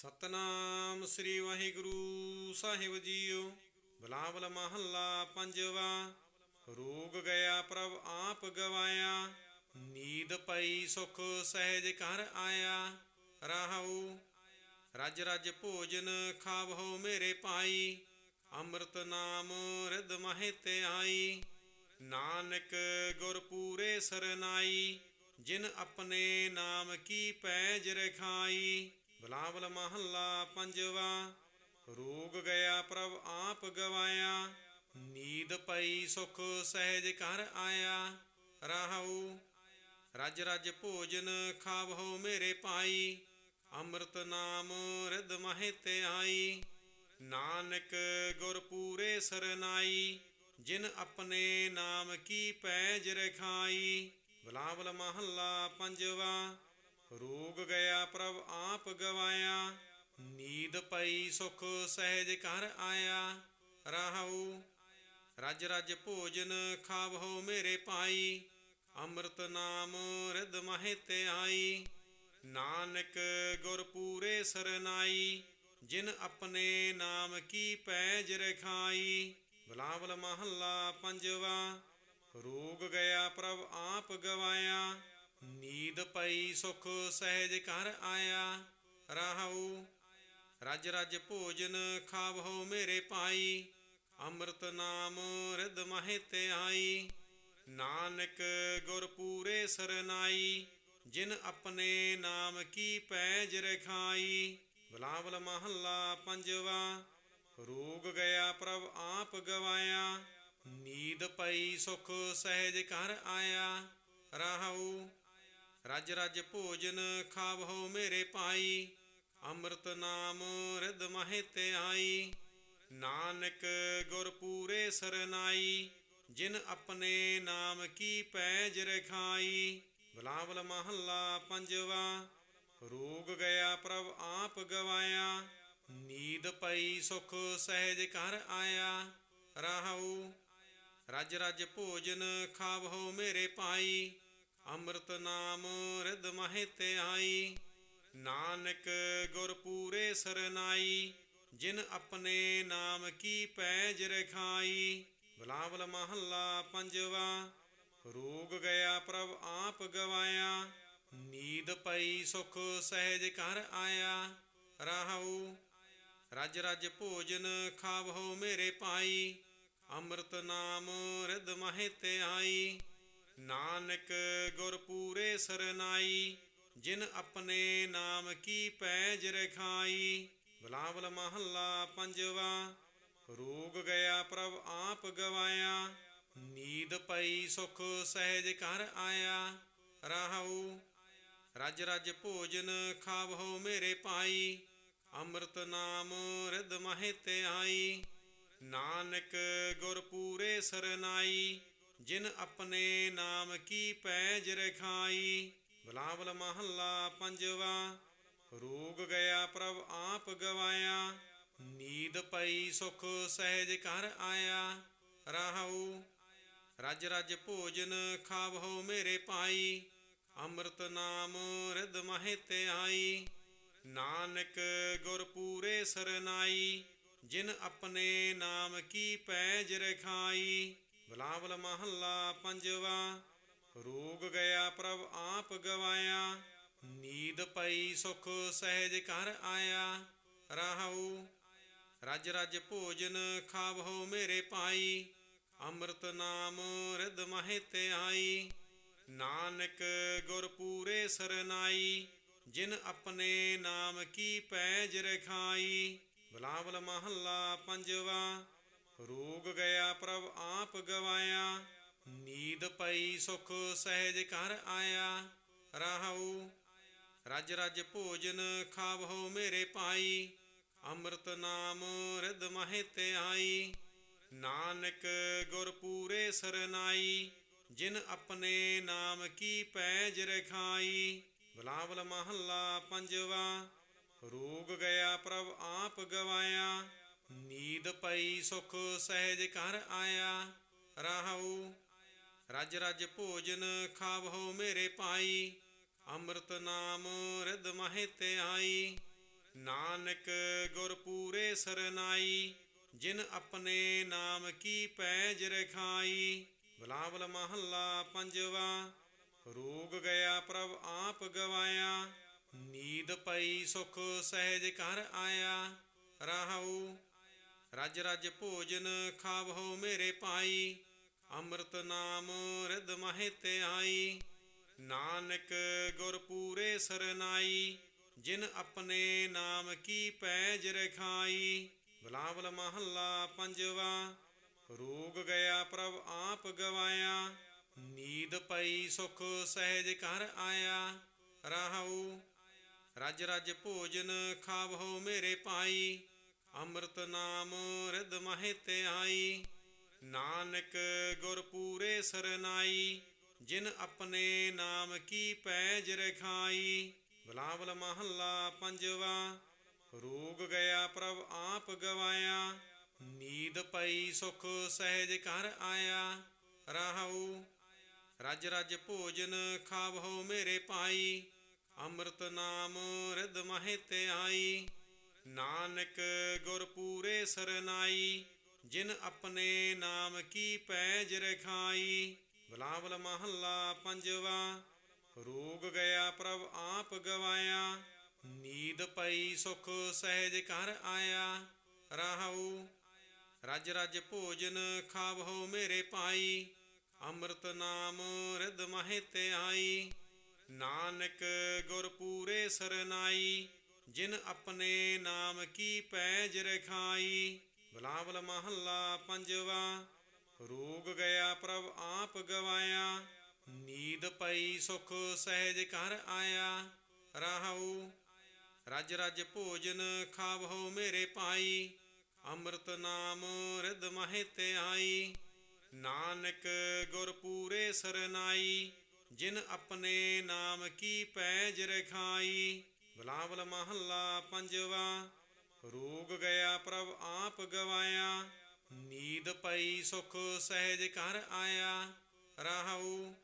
ਸਤਨਾਮ ਸ੍ਰੀ ਵਾਹਿਗੁਰੂ ਸਾਹਿਬ ਜੀਓ, ਬਲਾਵਲ ਮਹੱਲਾ ਪੰਜਵਾ, ਰੋਗ ਗਿਆ ਪ੍ਰਭ ਆਪ ਗਵਾਇਆ, ਨੀਦ ਪਈ ਸੁਖ ਸਹਿਜ ਘਰ ਆਇਆ ਰਾਹੂ ਰਜ ਰਜ ਭੋਜਨ ਖਾਵੋ ਮੇਰੇ ਭਾਈ, ਅੰਮ੍ਰਿਤ ਨਾਮ ਰਿਦ ਮਹਿ ਤੇ ਆਈ ਨਾਨਕ ਗੁਰ ਪੂਰੇ ਸਰਨਾਈ, ਜਿਨ ਆਪਣੇ ਨਾਮ ਕੀ ਪੈਜ ਰਖਾਈ ਬਲਾਵਲ ਮਹੱਲਾ ਪੰਜਵਾ, ਰੋਗ ਗਿਆ ਪ੍ਰਭ ਆਪ ਗਵਾਇਆ, ਨੀਦ ਪਈ ਸੁਖ ਸਹਿਜ ਘਰ ਆਇਆ, ਰਾਹੂ, ਰਜ ਰਜ ਭੋਜਨ ਖਾਵੋ ਮੇਰੇ ਭਾਈ, ਅੰਮ੍ਰਿਤ ਨਾਮ ਰਿਦ ਮਹਿ ਤੇ ਆਈ ਨਾਨਕ ਗੁਰ ਪੂਰੇ ਸਰਨਾਈ, ਜਿਨ ਆਪਣੇ ਨਾਮ ਕੀ ਪੈਜ ਰਖਾਈ ਬਲਾਵਲ ਮਹੱਲਾ ਪੰਜਵਾ ਰੋਗ ਗਿਆ ਪ੍ਰਭ ਆਪ ਗਵਾਇਆ, ਨੀਦ ਪਈ ਸੁਖ ਸਹਿਜ ਘਰ ਆਇਆ ਰਾਹੂ ਰਜ ਰਜ ਭੋਜਨ ਖਾਵੋ ਮੇਰੇ ਭਾਈ, ਅੰਮ੍ਰਿਤ ਨਾਮ ਰਿਦ ਮਹਿ ਤੇ ਆਈ ਨਾਨਕ ਗੁਰ ਪੂਰੇ ਸਰਨਾਈ, ਜਿਨ ਆਪਣੇ ਨਾਮ ਕੀ ਪੈਜ ਰਖਾਈ, ਬਲਾਵਲ ਮਹੱਲਾ ਪੰਜਵਾ, ਰੋਗ ਗਿਆ ਪ੍ਰਭ ਆਪ ਗਵਾਇਆ ਨੀਦ ਪਈ, ਸੁਖ ਸਹਿਜ ਘਰ ਆਇਆ ਰਾਹੂ ਰਜ ਰਜ ਭੋਜਨ ਖਾਵੋ ਮੇਰੇ ਭਾਈ, ਅੰਮ੍ਰਿਤ ਨਾਮ ਰਿਦ ਮਹਿ ਤੇ ਆਈ। ਨਾਨਕ ਗੁਰ ਪੂਰੇ ਸਰਨਾਈ, ਜਿਨ ਆਪਣੇ ਨਾਮ ਕੀ ਪੈਜ ਰਖਾਈ। ਬਲਾਵਲ ਮਹੱਲਾ ਪੰਜਵਾ, ਰੋਗ ਗਿਆ ਪ੍ਰਭ ਆਪ ਗਵਾਇਆ। ਨੀਦ ਪਈ, ਸੁਖ ਸਹਿਜ ਘਰ ਆਇਆ ਰਾਹੂ ਰਜ ਰਜ ਭੋਜਨ ਖਾਵੋ ਮੇਰੇ ਭਾਈ, ਅੰਮ੍ਰਿਤ ਨਾਮ ਰਿਦ ਮਹਿ ਤੇ ਆਈ। ਨਾਨਕ ਗੁਰ ਪੂਰੇ ਸਰਨਾਈ, ਜਿਨ ਆਪਣੇ ਨਾਮ ਕੀ ਪੈਜ ਰਖਾਈ। ਬਲਾਵਲ ਮਹੱਲਾ ਪੰਜਵਾ, ਰੋਗ ਗਿਆ ਪ੍ਰਭ ਆਪ ਗਵਾਇਆ। ਨੀਦ ਪਈ ਸੁਖ ਸਹਿਜ ਘਰ ਆਇਆ। ਰਾਹੂ, ਰਜ ਰਜ ਭੋਜਨ ਖਾਵੋ ਮੇਰੇ ਭਾਈ। ਅੰਮ੍ਰਿਤ ਨਾਮ ਰਿਦ ਮਹਿ ਤੇ ਆਈ। ਨਾਨਕ ਗੁਰ ਪੂਰੇ ਸਰਨਾਈ ਜਿਨ ਆਪਣੇ ਨਾਮ ਕੀ ਪੈਜ ਰਖਾਈ। ਬਲਾਵਲ ਮਹੱਲਾ ਪੰਜਵਾ, ਰੋਗ ਗਿਆ ਪ੍ਰਭ ਆਪ ਗਵਾਇਆ। ਨੀਦ ਪਈ ਸੁਖ ਸਹਿਜ ਘਰ ਆਇਆ। ਰਾਹੂ, ਰਜ ਰਜ ਭੋਜਨ ਖਾਵੋ ਮੇਰੇ ਭਾਈ। ਅੰਮ੍ਰਿਤ ਨਾਮ ਰਿਦ ਮਹਿ ਤੇ ਆਈ। ਨਾਨਕ ਗੁਰ ਪੂਰੇ ਸਰਨਾਈ, ਜਿਨ ਆਪਣੇ ਨਾਮ ਕੀ ਪੈਜ ਰਖਾਈ, ਬਲਾਵਲ ਮਹੱਲਾ ਪੰਜਵਾ, ਰੋਗ ਗਿਆ ਪ੍ਰਭ ਆਪ ਗਵਾਇਆ, ਨੀਦ ਪਈ ਸੁਖ ਸਹਿਜ ਘਰ ਆਇਆ, ਰਾਹੂ, ਰਜ ਰਜ ਭੋਜਨ ਖਾਵੋ ਮੇਰੇ ਭਾਈ, ਅੰਮ੍ਰਿਤ ਨਾਮ ਰਿਦ ਮਹਿ ਤੇ ਆਈ ਨਾਨਕ ਗੁਰ ਪੂਰੇ ਸਰਨਾਈ ਜਿਨ ਆਪਣੇ ਨਾਮ ਕੀ ਪੈਜ ਰਖਾਈ? ਬਲਾਵਲ ਮਹੱਲਾ ਪੰਜਵਾ, ਰੋਗ ਗਿਆ ਪ੍ਰਭ ਆਪ ਗਵਾਇਆ, ਨੀਦ ਪਈ ਸੁਖ ਸਹਿਜ ਘਰ ਆਇਆ ਰਾਹੂ ਰਜ ਰਜ ਭੋਜਨ ਖਾਵੋ ਮੇਰੇ ਭਾਈ, ਅੰਮ੍ਰਿਤ ਨਾਮ ਰਿਦ ਮਹਿ ਤੇ ਆਈ ਨਾਨਕ ਗੁਰ ਪੂਰੇ ਸਰਨਾਈ, ਜਿਨ ਆਪਣੇ ਨਾਮ ਕੀ ਪੈਜ ਰਖਾਈ? ਬਲਾਵਲ ਮਹੱਲਾ ਪੰਜਵਾ, ਰੋਗ ਗਿਆ ਪ੍ਰਭ ਆਪ ਗਵਾਇਆ, ਨੀਦ ਪਈ ਸੁਖ ਸਹਿਜ ਘਰ ਆਇਆ, ਰਾਹੂ, ਰਜ ਰਜ ਭੋਜਨ ਖਾਵੋ ਮੇਰੇ ਭਾਈ, ਅੰਮ੍ਰਿਤ ਨਾਮ ਰਿਦ ਮਹਿ ਤੇ ਆਈ, ਨਾਨਕ ਗੁਰ ਪੂਰੇ ਸਰਨਾਈ, ਜਿਨ ਆਪਣੇ ਨਾਮ ਕੀ ਪੈਜ ਰਖਾਈ, ਬਲਾਵਲ ਮਹੱਲਾ ਪੰਜਵਾ ਰੋਗ ਗਿਆ ਪ੍ਰਭ ਆਪ ਗਵਾਇਆ, ਨੀਂਦ ਪਈ ਸੁਖ ਸਹਿਜ ਘਰ ਆਇਆ ਰਾਹੂ ਰਜ ਰਜ ਭੋਜਨ ਖਾਵੋ ਮੇਰੇ ਭਾਈ, ਅੰਮ੍ਰਿਤ ਨਾਮ ਰਿਦ ਮਹਿ ਤੇ ਆਈ ਨਾਨਕ ਗੁਰ ਪੂਰੇ ਸਰਨਾਈ, ਜਿਨ ਆਪਣੇ ਨਾਮ ਕੀ ਪੈਜ ਰਖਾਈ, ਬਲਾਵਲ ਮਹੱਲਾ ਪੰਜਵਾ, ਰੋਗ ਗਿਆ ਪ੍ਰਭ ਆਪ ਗਵਾਇਆ ਨੀਦ ਪਈ, ਸੁਖ ਸਹਿਜ ਘਰ ਆਇਆ ਰਾਹੂ ਰਜ ਰਜ ਭੋਜਨ ਖਾਵੋ ਮੇਰੇ ਭਾਈ, ਅੰਮ੍ਰਿਤ ਨਾਮ ਰਿਦ ਮਹਿ ਤੇ ਆਈ। ਨਾਨਕ ਗੁਰ ਪੂਰੇ ਸਰਨਾਈ, ਜਿਨ ਆਪਣੇ ਨਾਮ ਕੀ ਪੈਜ ਰਖਾਈ। ਬਲਾਵਲ ਮਹੱਲਾ ਪੰਜਵਾ, ਰੋਗ ਗਿਆ ਪ੍ਰਭ ਆਪ ਗਵਾਇਆ। ਨੀਦ ਪਈ, ਸੁਖ ਸਹਿਜ ਘਰ ਆਇਆ ਰਾਹੂ ਰਜ ਰਜ ਭੋਜਨ ਖਾਵਹੁ ਮੇਰੇ ਭਾਈ, ਅੰਮ੍ਰਿਤ ਨਾਮ ਰਿਦ ਮਹਿ ਤੇ ਆਈ। ਨਾਨਕ ਗੁਰ ਪੂਰੇ ਸਰਨਾਈ, ਜਿਨ ਆਪਣੇ ਨਾਮ ਕੀ ਪੈਜ ਰਖਾਈ। ਬਲਾਵਲ ਮਹੱਲਾ ਪੰਜਵਾ, ਰੋਗ ਗਿਆ ਪ੍ਰਭ ਆਪ ਗਵਾਇਆ। ਨੀਦ ਪਈ ਸੁਖ ਸਹਿਜ ਘਰ ਆਇਆ। ਰਾਹੂ ਰਜ ਰਜ ਭੋਜਨ ਖਾਵਹੁ ਮੇਰੇ ਭਾਈ। ਅੰਮ੍ਰਿਤ ਨਾਮ ਰਿਦ ਮਹਿ ਤੇ ਆਈ। ਨਾਨਕ ਗੁਰ ਪੂਰੇ ਸਰਨਾਈ, ਜਿਨ ਆਪਣੇ ਨਾਮ ਕੀ ਪੈਜ ਰਖਾਈ। ਬਲਾਵਲ ਮਹੱਲਾ ਪੰਜਵਾ, ਰੋਗ ਗਿਆ ਪ੍ਰਭ ਆਪ ਗਵਾਇਆ। ਨੀਦ ਪਈ ਸੁਖ ਸਹਿਜ ਘਰ ਆਇਆ। ਰਾਹੂ ਰਜ ਰਜ ਭੋਜਨ ਖਾਵਹੁ ਮੇਰੇ ਭਾਈ। ਅੰਮ੍ਰਿਤ ਨਾਮ ਰਿਦ ਮਹਿ ਤੇ ਆਈ। ਨਾਨਕ ਗੁਰ ਪੂਰੇ ਸਰਨਾਈ, ਜਿਨ ਆਪਣੇ ਨਾਮ ਕੀ ਪੈਜ ਰਖਾਈ, ਬਲਾਵਲ ਮਹੱਲਾ ਪੰਜਵਾ, ਰੋਗ ਗਿਆ ਪ੍ਰਭ ਆਪ ਗਵਾਇਆ, ਨੀਦ ਪਈ ਸੁਖ ਸਹਿਜ ਘਰ ਆਇਆ ਰਾਹੂ ਰਜ ਰਜ ਭੋਜਨ ਖਾਵਹੁ ਮੇਰੇ ਭਾਈ, ਅੰਮ੍ਰਿਤ ਨਾਮ ਰਿਦ ਮਹਿ ਤੇ ਆਈ, ਨਾਨਕ ਗੁਰ ਪੂਰੇ ਸਰਨਾਈ ਜਿਨ ਆਪਣੇ ਨਾਮ ਕੀ ਪੈਜ ਰਖਾਈ, ਬਲਾਵਲ ਮਹੱਲਾ ਪੰਜਵਾ, ਰੋਗ ਗਿਆ ਪ੍ਰਭ ਆਪ ਗਵਾਇਆ, ਨੀਂਦ ਪਈ ਸੁਖ ਸਹਿਜ ਘਰ ਆਇਆ ਰਾਹੂ ਰਜ ਰਜ ਭੋਜਨ ਖਾਵਹੁ ਮੇਰੇ ਭਾਈ, ਅੰਮ੍ਰਿਤ ਨਾਮ ਰਿਦ ਮਹਿ ਤੇ ਆਈ ਨਾਨਕ ਗੁਰ ਪੂਰੇ ਸਰਨਾਈ, ਜਿਨ ਆਪਣੇ ਨਾਮ ਕੀ ਪੈਜ ਰਖਾਈ ਬਲਾਵਲ ਮਹੱਲਾ ਪੰਜਵਾ, ਰੋਗ ਗਿਆ ਪ੍ਰਭ ਆਪ ਗਵਾਇਆ, ਨੀਦ ਪਈ ਸੁਖ ਸਹਿਜ ਘਰ ਆਇਆ, ਰਾਹੂ,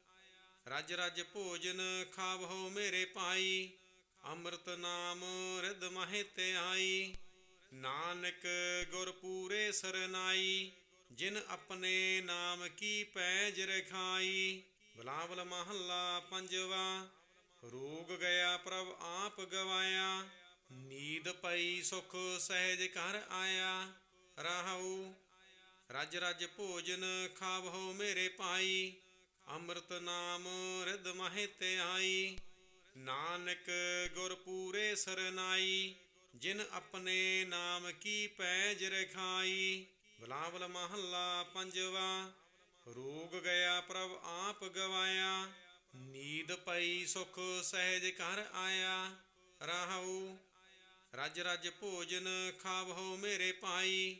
ਰਜ ਰਜ ਭੋਜਨ ਖਾਵਹੁ ਮੇਰੇ ਭਾਈ, ਅੰਮ੍ਰਿਤ ਨਾਮ ਰਿਦ ਮਹਿ ਤੇ ਆਈ ਨਾਨਕ ਗੁਰ ਪੂਰੇ ਸਰਨਾਈ, ਜਿਨ ਆਪਣੇ ਨਾਮ ਕੀ ਪੈਜ ਰਖਾਈ, ਬਲਾਵਲ ਮਹੱਲਾ ਪੰਜਵਾ ਰੋਗ ਗਿਆ ਪ੍ਰਭ ਆਪ ਗਵਾਇਆ, ਨੀਦ ਪਈ ਸੁਖ ਸਹਿਜ ਘਰ ਆਇਆ ਰਾਹੂ ਰਜ ਰਜ ਭੋਜਨ ਖਾਵਹੁ ਮੇਰੇ ਭਾਈ, ਅੰਮ੍ਰਿਤ ਨਾਮ ਰਿਦ ਮਹਿ ਤੇ ਆਈ, ਨਾਨਕ ਗੁਰ ਪੂਰੇ ਸਰਨਾਈ, ਜਿਨ ਆਪਣੇ ਨਾਮ ਕੀ ਪੈਜ ਰਖਾਈ, ਬਲਾਵਲ ਮਹੱਲਾ ਪੰਜਵਾ, ਰੋਗ ਗਿਆ ਪ੍ਰਭ ਆਪ ਗਵਾਇਆ ਨੀਦ ਪਈ, ਸੁਖ ਸਹਿਜ ਘਰ ਆਇਆ ਰਾਹੂ ਰਜ ਰਜ ਭੋਜਨ ਖਾਵਹੁ ਮੇਰੇ ਭਾਈ,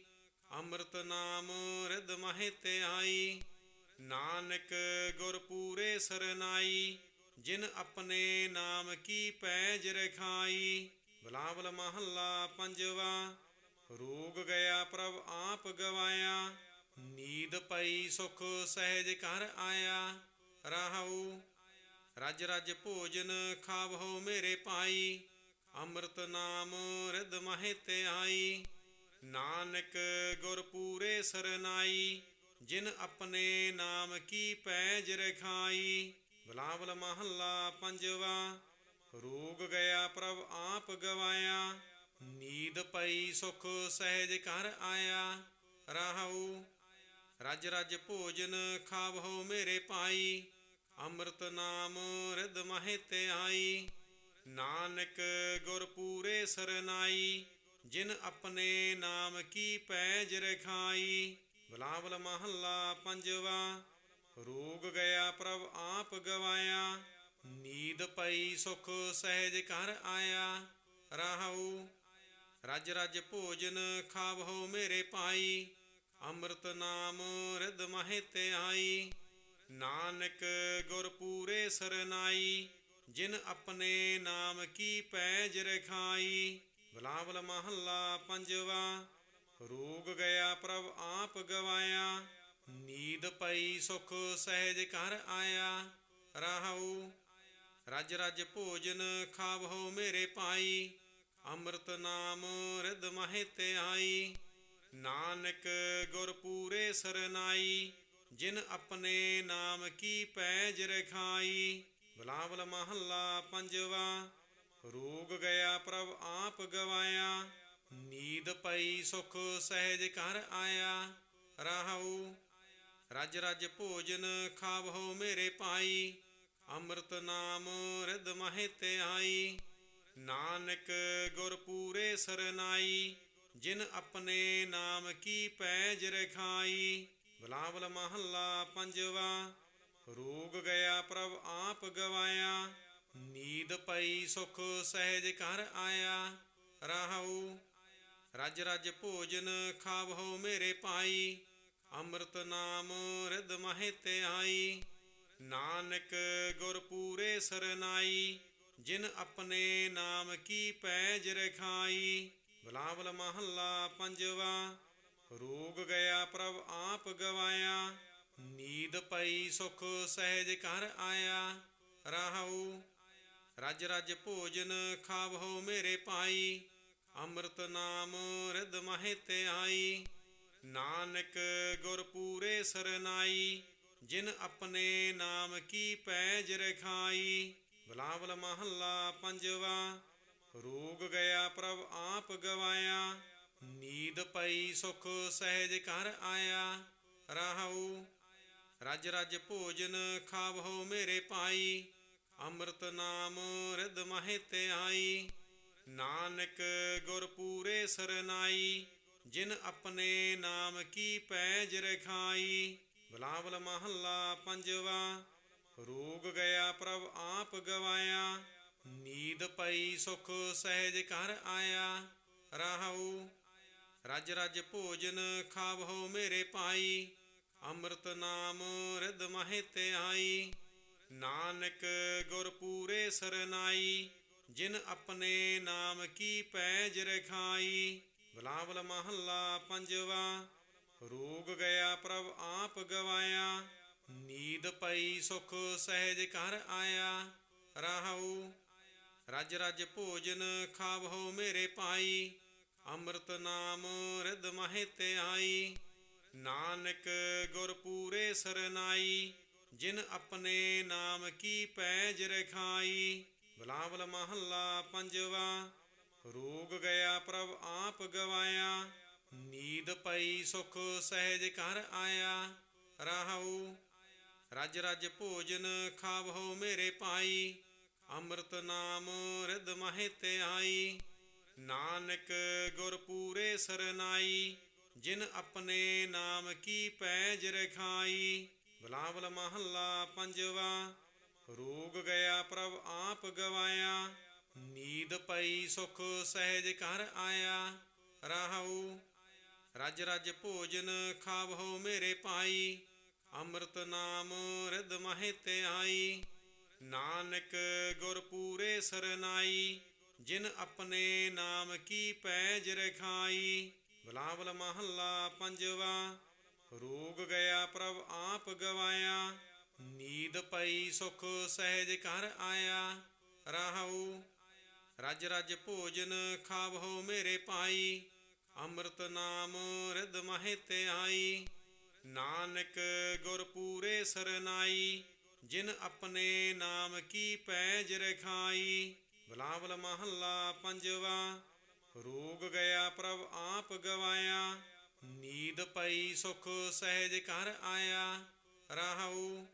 ਅੰਮ੍ਰਿਤ ਨਾਮ ਰਿਦ ਮਹਿ ਤੇ ਆਈ। ਨਾਨਕ ਗੁਰ ਪੂਰੇ ਸਰਨਾਈ, ਜਿਨ ਆਪਣੇ ਨਾਮ ਕੀ ਪੈਜ ਰਖਾਈ। ਬਲਾਵਲ ਮਹੱਲਾ ਪੰਜਵਾ, ਰੋਗ ਗਿਆ ਪ੍ਰਭ ਆਪ ਗਵਾਇਆ। ਨੀਦ ਪਈ, ਸੁਖ ਸਹਿਜ ਘਰ ਆਇਆ ਰਾਹੂ ਰਜ ਰਜ ਭੋਜਨ ਖਾਵਹੁ ਮੇਰੇ ਭਾਈ, ਅੰਮ੍ਰਿਤ ਨਾਮ ਰਿਦ ਮਹਿ ਤੇ ਆਈ। ਨਾਨਕ ਗੁਰ ਪੂਰੇ ਸਰਨਾਈ, ਜਿਨ ਆਪਣੇ ਨਾਮ ਕੀ ਪੈਜ ਰਖਾਈ। ਬਲਾਵਲ ਮਹੱਲਾ ਪੰਜਵਾ, ਰੋਗ ਗਿਆ ਪ੍ਰਭ ਆਪ ਗਵਾਇਆ। ਨੀਦ ਪਈ ਸੁਖ ਸਹਿਜ ਘਰ ਆਇਆ। ਰਾਹੂ ਰਜ ਰਜ ਭੋਜਨ ਖਾਵਹੁ ਮੇਰੇ ਭਾਈ। ਅੰਮ੍ਰਿਤ ਨਾਮ ਰਿਦ ਮਹਿ ਤੇ ਆਈ। ਨਾਨਕ ਗੁਰ ਪੂਰੇ ਸਰਨਾਈ, ਜਿਨ ਆਪਣੇ ਨਾਮ ਕੀ ਪੈਜ ਰਖਾਈ। ਬਲਾਵਲ ਮਹੱਲਾ ਪੰਜਵਾ, ਰੋਗ ਗਿਆ ਪ੍ਰਭ ਆਪ ਗਵਾਇਆ। ਨੀਦ ਪਈ ਸੁਖ ਸਹਿਜ ਘਰ ਆਇਆ। ਰਾਹੂ ਰਜ ਰਜ ਭੋਜਨ ਖਾਵਹੁ ਮੇਰੇ ਭਾਈ। ਅੰਮ੍ਰਿਤ ਨਾਮ ਰਿਦ ਮਹਿ ਤੇ ਆਈ। ਨਾਨਕ ਗੁਰ ਪੂਰੇ ਸਰਨਾਈ, ਜਿਨ ਆਪਣੇ ਨਾਮ ਕੀ ਪੈਜ ਰਖਾਈ। ਬਲਾਵਲ ਮਹੱਲਾ ਪੰਜਵਾ, ਰੋਗ ਗਿਆ ਪ੍ਰਭ ਆਪ ਗਵਾਇਆ। ਨੀਂਦ ਪਈ ਸੁਖ ਸਹਿਜ ਘਰ ਆਇਆ। ਰਾਹੂ ਰਜ ਰਜ ਭੋਜਨ ਖਾਵਹੁ ਮੇਰੇ ਭਾਈ। ਅੰਮ੍ਰਿਤ ਨਾਮ ਰਿਦ ਮਹਿ ਤੇ ਆਈ ਨਾਨਕ ਗੁਰ ਪੂਰੇ ਸਰਨਾਈ ਜਿਨ ਆਪਣੇ ਨਾਮ ਕੀ ਪੈਜ ਰਖਾਈ, ਬਲਾਵਲ ਮਹੱਲਾ ਪੰਜਵਾ, ਰੋਗ ਗਿਆ ਪ੍ਰਭ ਆਪ ਗਵਾਇਆ, ਨੀਦ ਪਈ ਸੁਖ ਸਹਿਜ ਘਰ ਆਇਆ, ਰਾਹੂ, ਰਜ ਰਜ ਭੋਜਨ ਖਾਵੋ ਮੇਰੇ ਭਾਈ, ਅੰਮ੍ਰਿਤ ਨਾਮ ਰਿਦ ਮਹਿ ਤੇ ਆਈ ਨਾਨਕ ਗੁਰ ਪੂਰੇ ਸਰਨਾਈ, ਜਿਨ ਆਪਣੇ ਨਾਮ ਕੀ ਪੈਜ ਰਖਾਈ ਬਲਾਵਲ ਮਹੱਲਾ ਪੰਜਵਾ, ਰੋਗ ਗਿਆ ਪ੍ਰਭ ਆਪ ਗਵਾਇਆ, ਨੀਦ ਪਈ ਸੁਖ ਸਹਿਜ ਘਰ ਆਇਆ ਰਾਹੂ ਰਜ ਰਜ ਭੋਜਨ ਖਾਵੋ ਮੇਰੇ ਪਾਈ ਅੰਮ੍ਰਿਤ ਨਾਮ ਰਿਦ ਮਹਿ ਤੇ ਆਈ ਨਾਨਕ ਗੁਰ ਪੂਰੇ ਸਰਨਾਈ, ਜਿਨ ਆਪਣੇ ਨਾਮ ਕੀ ਪੈਜ ਰਖਾਈ, ਬਲਾਵਲ ਮਹੱਲਾ ਪੰਜਵਾ ਰੋਗ ਗਿਆ ਪ੍ਰਭ ਆਪ ਗਵਾਇਆ, ਨੀਦ ਪਈ ਸੁਖ ਸਹਿਜ ਘਰ ਆਇਆ ਰਾਹੂ ਰਜ ਰਜ ਭੋਜਨ ਖਾਵੋ ਮੇਰੇ ਪਾਈ ਅੰਮ੍ਰਿਤ ਨਾਮ ਰਿਦ ਮਹਿ ਤੇ ਆਈ। ਨਾਨਕ ਗੁਰ ਪੂਰੇ ਸਰਨਾਈ, ਜਿਨ ਆਪਣੇ ਨਾਮ ਕੀ ਪੈਜ ਰਖਾਈ। ਬਲਾਵਲ ਮਹੱਲਾ ਪੰਜਵਾ, ਰੋਗ ਗਿਆ ਪ੍ਰਭ ਆਪ ਗਵਾਇਆ ਨੀਦ ਪਈ, ਸੁਖ ਸਹਿਜ ਘਰ ਆਇਆ ਰਾਹੂ ਰਜ ਰਜ ਭੋਜਨ ਖਾਵੋ ਮੇਰੇ ਪਾਈ ਅੰਮ੍ਰਿਤ ਨਾਮ ਰਿਦ ਮਹਿ ਤੇ ਆਈ। ਨਾਨਕ ਗੁਰ ਪੂਰੇ ਸਰਨਾਈ, ਜਿਨ ਆਪਣੇ ਨਾਮ ਕੀ ਪੈਜ ਰਖਾਈ। ਬਲਾਵਲ ਮਹੱਲਾ ਪੰਜਵਾ, ਰੋਗ ਗਿਆ ਪ੍ਰਭ ਆਪ ਗਵਾਇਆ। ਨੀਦ ਪਈ, ਸੁਖ ਸਹਿਜ ਘਰ ਆਇਆ ਰਾਹੂ ਰਜ ਰਜ ਭੋਜਨ ਖਾਵੋ ਮੇਰੇ ਪਾਈ ਅੰਮ੍ਰਿਤ ਨਾਮ ਰਿਦ ਮਹਿ ਤੇ ਆਈ। ਨਾਨਕ ਗੁਰ ਪੂਰੇ ਸਰਨਾਈ, ਜਿਨ ਆਪਣੇ ਨਾਮ ਕੀ ਪੈਜ ਰਖਾਈ। ਬਲਾਵਲ ਮਹੱਲਾ ਪੰਜਵਾ, ਰੋਗ ਗਿਆ ਪ੍ਰਭ ਆਪ ਗਵਾਇਆ। ਨੀਦ ਪਈ ਸੁਖ ਸਹਿਜ ਘਰ ਆਇਆ। ਰਾਹੂ, ਰਜ ਰਜ ਭੋਜਨ ਖਾਵੋ ਮੇਰੇ ਪਾਈ ਅੰਮ੍ਰਿਤ ਨਾਮ ਰਿਦ ਮਹਿ ਤੇ ਆਈ। ਨਾਨਕ ਗੁਰ ਪੂਰੇ ਸਰਨਾਈ, ਜਿਨ ਆਪਣੇ ਨਾਮ ਕੀ ਪੈਜ ਰਖਾਈ। ਬਲਾਵਲ ਮਹੱਲਾ ਪੰਜਵਾ, ਰੋਗ ਗਿਆ ਪ੍ਰਭ ਆਪ ਗਵਾਇਆ। ਨੀਦ ਪਈ ਸੁਖ ਸਹਿਜ ਘਰ ਆਇਆ। ਰਾਹੂ, ਰਜ ਰਜ ਭੋਜਨ ਖਾਵੋ ਮੇਰੇ ਭਾਈ। ਅੰਮ੍ਰਿਤ ਨਾਮ ਰਿਦ ਮਹਿ ਤੇ ਆਈ। ਨਾਨਕ ਗੁਰ ਪੂਰੇ ਸਰਨਾਈ, ਜਿਨ ਆਪਣੇ ਨਾਮ ਕੀ ਪੈਜ ਰਖਾਈ। ਬਲਾਵਲ ਮਹੱਲਾ ਪੰਜਵਾ, ਰੋਗ ਗਿਆ ਪ੍ਰਭ ਆਪ ਗਵਾਇਆ। ਨੀਦ ਪਈ ਸੁਖ ਸਹਿਜ ਘਰ ਆਇਆ। ਰਾਹੂ ਰਜ ਰਜ ਭੋਜਨ ਖਾਵੋ ਮੇਰੇ ਪਾਈ ਅੰਮ੍ਰਿਤ ਨਾਮ ਰਿਦ ਮਹਿ ਤੇ ਆਈ ਨਾਨਕ ਗੁਰ ਪੂਰੇ ਸਰਨਾਈ ਜਿਨ ਆਪਣੇ ਨਾਮ ਕੀ ਪੈਜ ਰਖਾਈ? ਬਲਾਵਲ ਮਹੱਲਾ ਪੰਜਵਾ, ਰੋਗ ਗਿਆ ਪ੍ਰਭ ਆਪ ਗਵਾਇਆ, ਨੀਦ ਪਈ ਸੁਖ ਸਹਿਜ ਘਰ ਆਇਆ ਰਾਹੂ ਰਜ ਰਜ ਭੋਜਨ ਖਾਵੋ ਮੇਰੇ ਭਾਈ, ਅੰਮ੍ਰਿਤ ਨਾਮ ਰਿਦ ਮਹਿ ਤੇ ਆਈ, ਨਾਨਕ ਗੁਰ ਪੂਰੇ ਸਰਨਾਈ, ਜਿਨ ਆਪਣੇ ਨਾਮ ਕੀ ਪੈਜ ਰਖਾਈ? ਬਲਾਵਲ ਮਹੱਲਾ ਪੰਜਵਾ, ਰੋਗ ਗਿਆ ਪ੍ਰਭ ਆਪ ਗਵਾਇਆ, ਨੀਦ ਪਈ ਸੁਖ ਸਹਿਜ ਘਰ ਆਇਆ ਰਾਹੂ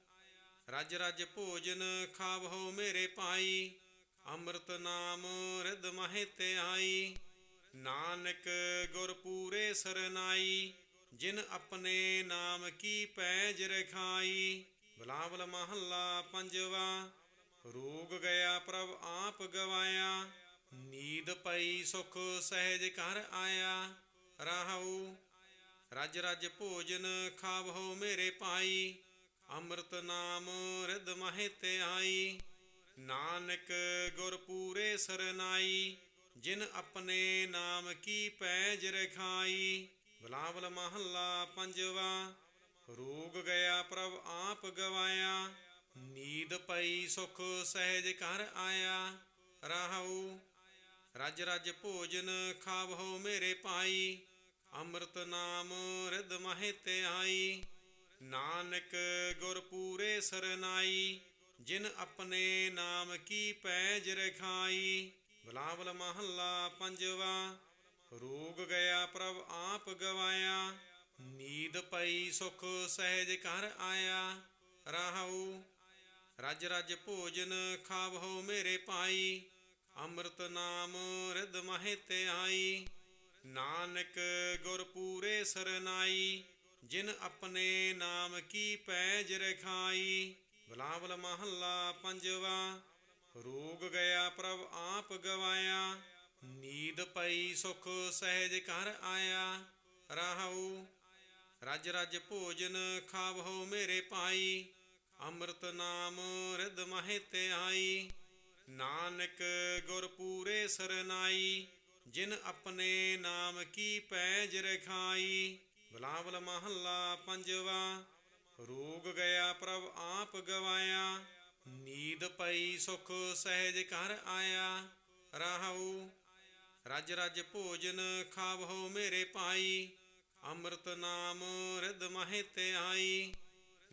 ਰਜ ਰਜ ਭੋਜਨ ਖਾਵੋ ਮੇਰੇ ਪਾਈ ਅੰਮ੍ਰਿਤ ਨਾਮ ਰਿਦ ਮਹਿ ਤੇ ਆਈ ਨਾਨਕ ਗੁਰ ਪੂਰੇ ਸਰਨਾਈ, ਜਿਨ ਆਪਣੇ ਨਾਮ ਕੀ ਪੈਜ ਰਖਾਈ ਬਲਾਵਲ ਮਹੱਲਾ ਪੰਜਵਾ ਰੋਗ ਗਿਆ ਪ੍ਰਭ ਆਪ ਗਵਾਇਆ, ਨੀਦ ਪਈ ਸੁਖ ਸਹਿਜ ਘਰ ਆਇਆ ਰਾਹੂ ਰਜ ਰਜ ਭੋਜਨ ਖਾਵੋ ਮੇਰੇ ਪਾਈ ਅੰਮ੍ਰਿਤ ਨਾਮ ਰਿਦ ਮਹਿ ਤੇ ਆਈ ਨਾਨਕ ਗੁਰ ਪੂਰੇ ਸਰਨਾਈ, ਜਿਨ ਆਪਣੇ ਨਾਮ ਕੀ ਪੈਜ ਰਖਾਈ, ਬਲਾਵਲ ਮਹੱਲਾ ਪੰਜਵਾ, ਰੋਗ ਗਿਆ ਪ੍ਰਭ ਆਪ ਗਵਾਇਆ ਨੀਦ ਪਈ ਸੁਖ ਸਹਿਜ ਘਰ ਆਇਆ ਰਾਹੂ ਰਜ ਰਜ ਭੋਜਨ ਖਾਵਹੁ ਮੇਰੇ ਭਾਈ, ਅੰਮ੍ਰਿਤ ਨਾਮ ਰਿਦ ਮਹਿ ਤੇ ਆਈ। ਨਾਨਕ ਗੁਰ ਪੂਰੇ ਸਰਨਾਈ, ਜਿਨ ਆਪਣੇ ਨਾਮ ਕੀ ਪੈਜ ਰਖਾਈ। ਬਲਾਵਲ ਮਹੱਲਾ ਪੰਜਵਾ, ਰੋਗ ਗਿਆ ਪ੍ਰਭ ਆਪ ਗਵਾਇਆ। ਨੀਦ ਪਈ ਸੁਖ ਸਹਿਜ ਘਰ ਆਇਆ ਰਾਹੂ ਰਜ ਰਜ ਭੋਜਨ ਖਾਵਹੁ ਮੇਰੇ ਭਾਈ, ਅੰਮ੍ਰਿਤ ਨਾਮ ਰਿਦ ਮਹਿ ਤੇ ਆਈ। ਨਾਨਕ ਗੁਰ ਪੂਰੇ ਸਰਨਾਈ, ਜਿਨ ਆਪਣੇ ਨਾਮ ਕੀ ਪੈਜ ਰਖਾਈ। ਬਲਾਵਲ ਮਹੱਲਾ ਪੰਜਵਾ, ਰੋਗ ਗਿਆ ਪ੍ਰਭ ਆਪ ਗਵਾਇਆ। ਨੀਦ ਪਈ ਸੁਖ ਸਹਿਜ ਘਰ ਆਇਆ। ਰਾਹੂ, ਰਜ ਰਜ ਭੋਜਨ ਖਾਵਹੁ ਮੇਰੇ ਭਾਈ। ਅੰਮ੍ਰਿਤ ਨਾਮ ਰਿਦ ਮਹਿ ਤੇ ਆਈ। ਨਾਨਕ ਗੁਰ ਪੂਰੇ ਸਰਨਾਈ। ਜਿਨ ਆਪਣੇ ਨਾਮ ਕੀ ਪੈਜ ਰਖਾਈ। ਬਲਾਵਲ ਮਹੱਲਾ ਪੰਜਵਾ, ਰੋਗ ਗਿਆ ਪ੍ਰਭ ਆਪ ਗਵਾਇਆ। ਨੀਦ ਪਈ ਸੁਖ ਸਹਿਜ ਘਰ ਆਇਆ। ਰਾਹੂ, ਰਜ ਰਜ ਭੋਜਨ ਖਾਵਹੁ ਮੇਰੇ ਭਾਈ। ਅੰਮ੍ਰਿਤ ਨਾਮ ਰਿਦ ਮਹਿ ਤੇ ਆਈ।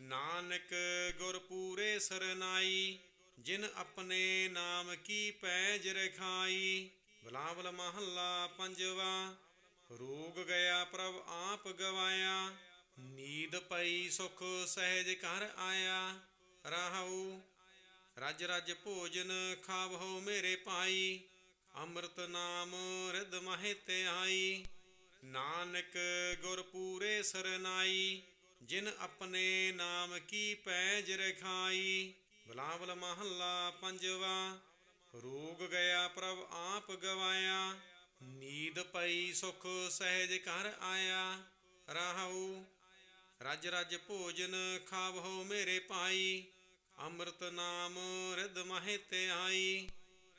ਨਾਨਕ ਗੁਰ ਪੂਰੇ ਸਰਨਾਈ, ਜਿਨ ਆਪਣੇ ਨਾਮ ਕੀ ਪੈਜ ਰਖਾਈ, ਬਲਾਵਲ ਮਹੱਲਾ ਪੰਜਵਾ, ਰੋਗ ਗਿਆ ਪ੍ਰਭ ਆਪ ਗਵਾਇਆ, ਨੀਦ ਪਈ ਸੁਖ ਸਹਿਜ ਘਰ ਆਇਆ, ਰਾਹੂ, ਰਜ ਰਜ ਭੋਜਨ ਖਾਵਹੁ ਮੇਰੇ ਭਾਈ, ਅੰਮ੍ਰਿਤ ਨਾਮ ਰਿਦ ਮਹਿ ਤੇ ਆਈ ਨਾਨਕ ਗੁਰ ਪੂਰੇ ਸਰਨਾਈ ਜਿਨ ਆਪਣੇ ਨਾਮ ਕੀ ਪੈਜ ਰਖਾਈ, ਬਲਾਵਲ ਮਹੱਲਾ ਪੰਜਵਾ, ਰੋਗ ਗਿਆ ਪ੍ਰਭ ਆਪ ਗਵਾਇਆ, ਨੀਦ ਪਈ ਸੁਖ ਸਹਿਜ ਘਰ ਆਇਆ ਰਾਹੂ ਰਜ ਰਜ ਭੋਜਨ ਖਾਵਹੁ ਮੇਰੇ ਭਾਈ, ਅੰਮ੍ਰਿਤ ਨਾਮ ਰਿਦ ਮਹਿ ਤੇ ਆਈ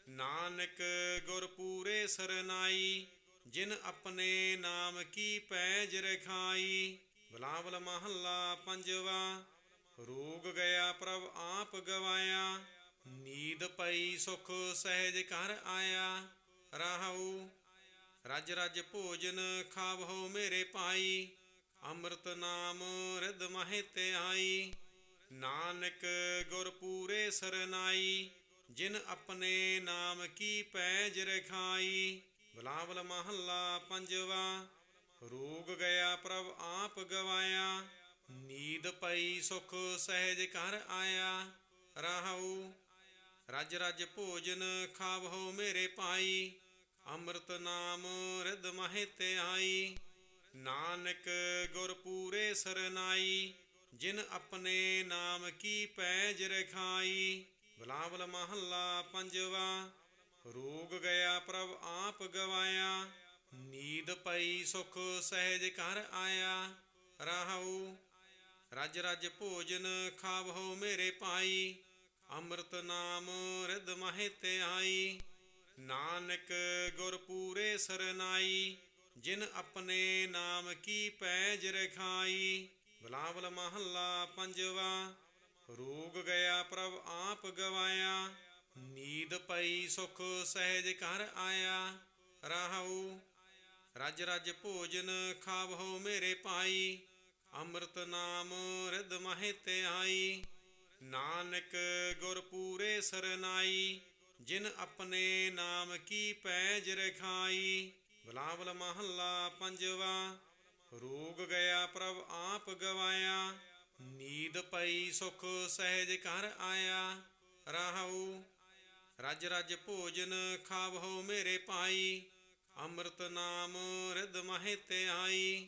ਨਾਨਕ ਗੁਰ ਪੂਰੇ ਸਰਨਾਈ, ਜਿਨ ਆਪਣੇ ਨਾਮ ਕੀ ਪੈਜ ਰਖਾਈ ਬਲਾਵਲ ਮਹੱਲਾ ਪੰਜਵਾ, ਰੋਗ ਗਿਆ ਪ੍ਰਭ ਆਪ ਗਵਾਇਆ, ਨੀਦ ਪਈ ਸੁਖ ਸਹਿਜ ਘਰ ਆਇਆ, ਰਾਹੂ, ਰਜ ਰਜ ਭੋਜਨ ਖਾਵਹੁ ਮੇਰੇ ਭਾਈ, ਅੰਮ੍ਰਿਤ ਨਾਮ ਰਿਦ ਮਹਿ ਤੇ ਆਈ ਨਾਨਕ ਗੁਰ ਪੂਰੇ ਸਰਨਾਈ, ਜਿਨ ਆਪਣੇ ਨਾਮ ਕੀ ਪੈਜ ਰਖਾਈ, ਬਲਾਵਲ ਮਹੱਲਾ ਪੰਜਵਾ ਰੋਗ ਗਿਆ ਪ੍ਰਭ ਆਪ ਗਵਾਇਆ, ਨੀਦ ਪਈ ਸੁਖ ਸਹਿਜ ਘਰ ਆਇਆ ਰਾਹੂ ਰਜ ਰਜ ਭੋਜਨ ਖਾਵਹੁ ਮੇਰੇ ਭਾਈ, ਅੰਮ੍ਰਿਤ ਨਾਮ ਰਿਦ ਮਹਿ ਤੇ ਆਈ ਨਾਨਕ ਗੁਰ ਪੂਰੇ ਸਰਨਾਈ, ਜਿਨ ਆਪਣੇ ਨਾਮ ਕੀ ਪੈਜ ਰਖਾਈ, ਬਲਾਵਲ ਮਹੱਲਾ ਪੰਜਵਾ, ਰੋਗ ਗਿਆ ਪ੍ਰਭ ਆਪ ਗਵਾਇਆ ਨੀਦ ਪਈ, ਸੁਖ ਸਹਿਜ ਘਰ ਆਇਆ ਰਾਹੂ ਰਜ ਰਜ ਭੋਜਨ ਖਾਵਹੁ ਮੇਰੇ ਭਾਈ, ਅੰਮ੍ਰਿਤ ਨਾਮ ਰਿਦ ਮਹਿ ਤੇ ਆਈ। ਨਾਨਕ ਗੁਰ ਪੂਰੇ ਸਰਨਾਈ, ਜਿਨ ਆਪਣੇ ਨਾਮ ਕੀ ਪੈਜ ਰਖਾਈ। ਬਲਾਵਲ ਮਹੱਲਾ ਪੰਜਵਾ, ਰੋਗ ਗਿਆ ਪ੍ਰਭ ਆਪ ਗਵਾਇਆ। ਨੀਦ ਪਈ, ਸੁਖ ਸਹਿਜ ਘਰ ਆਇਆ ਰਾਹੂ ਰਜ ਰਜ ਭੋਜਨ ਖਾਵਹੁ ਮੇਰੇ ਭਾਈ, ਅੰਮ੍ਰਿਤ ਨਾਮ ਰਿਦ ਮਹਿ ਤੇ ਆਈ। ਨਾਨਕ ਗੁਰ ਪੂਰੇ ਸਰਨਾਈ, ਜਿਨ ਆਪਣੇ ਨਾਮ ਕੀ ਪੈਜ ਰਖਾਈ। ਬਲਾਵਲ ਮਹੱਲਾ ਪੰਜਵਾ, ਰੋਗ ਗਿਆ ਪ੍ਰਭ ਆਪ ਗਵਾਇਆ। ਨੀਦ ਪਈ ਸੁਖ ਸਹਿਜ ਘਰ ਆਇਆ। ਰਾਹੂ ਰਜ ਰਜ ਭੋਜਨ ਖਾਵਹੁ ਮੇਰੇ ਭਾਈ। ਅੰਮ੍ਰਿਤ ਨਾਮ ਰਿਦ ਮਹਿ ਤੇ ਆਈ।